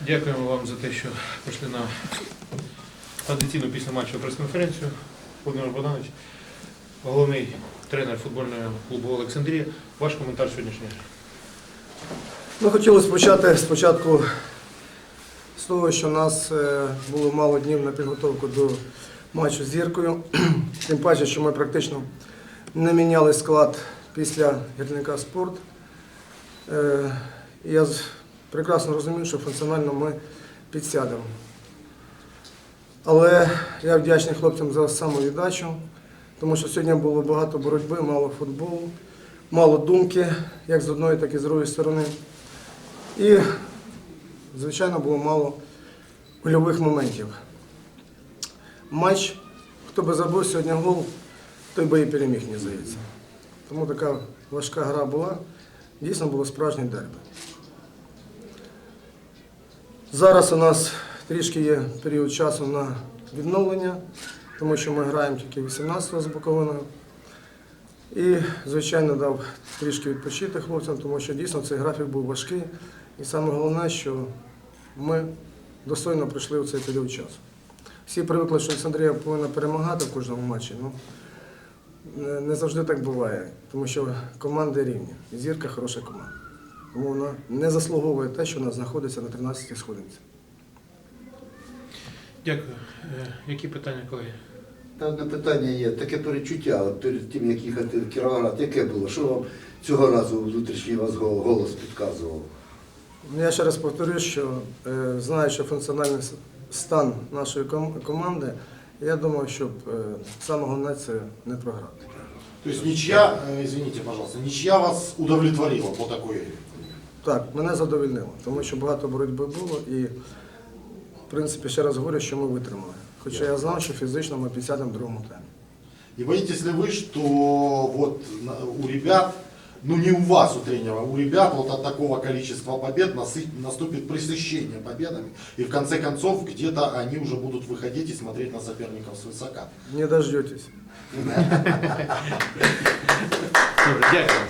Дякуємо вам за те, що прийшли на традиційну після матчу прес-конференцію. Володимир Богданович, головний тренер футбольного клубу Олександрія. Ваш коментар сьогоднішній. Ми хотіли почати спочатку з того, що у нас е, було мало днів на підготовку до матчу з зіркою. Тим паче, що ми практично не міняли склад після гірника спорт. Е, Я прекрасно розумію, що функціонально ми підсядемо. Але я вдячний хлопцям за самовіддачу, тому що сьогодні було багато боротьби, мало футболу, мало думки, як з одної, так і з другої сторони. І, звичайно, було мало гольових моментів. Матч, хто би забив сьогодні гол, той би і переміг, мені здається. Тому така важка гра була. Дійсно було справжнє дерби. Зараз у нас трішки є період часу на відновлення, тому що ми граємо тільки 18-го з Буковиною. І, звичайно, дав трішки відпочити хлопцям, тому що дійсно цей графік був важкий. І саме головне, що ми достойно пройшли у цей період часу. Всі привикли, що Олександрія повинна перемагати в кожному матчі. Ну, не- завжди так буває, тому що команди рівні. Зірка хороша команда. Тому вона не заслуговує те, що вона знаходиться на 13-й сходинці. Дякую. Е, Які питання, колеги? Та одне питання є, таке перечуття, от перед тим, як їхати в Кіровоград, яке було? Що вам цього разу внутрішній вас голос підказував? Ну, Я ще раз повторюю, що е, знаючи функціональний стан нашої команди, я думаю, щоб е, саме головне це не програти. То есть ничья, извините, пожалуйста, ничья вас удовлетворила по такой игре? Так, мене задовольнило, тому що багато боротьби було і, в принципі, ще раз говорю, що ми витримали. Хоча я знав, що фізично ми підсядемо в другому таймі. И боитесь ли вы, что вот на- у ребят, ну не у вас, у тренера, у ребят вот от такого количества побед насы- наступит пресыщение победами, и в конце концов где-то они уже будут выходить и смотреть на соперников свысока? Не дождетесь. Добре, дякую.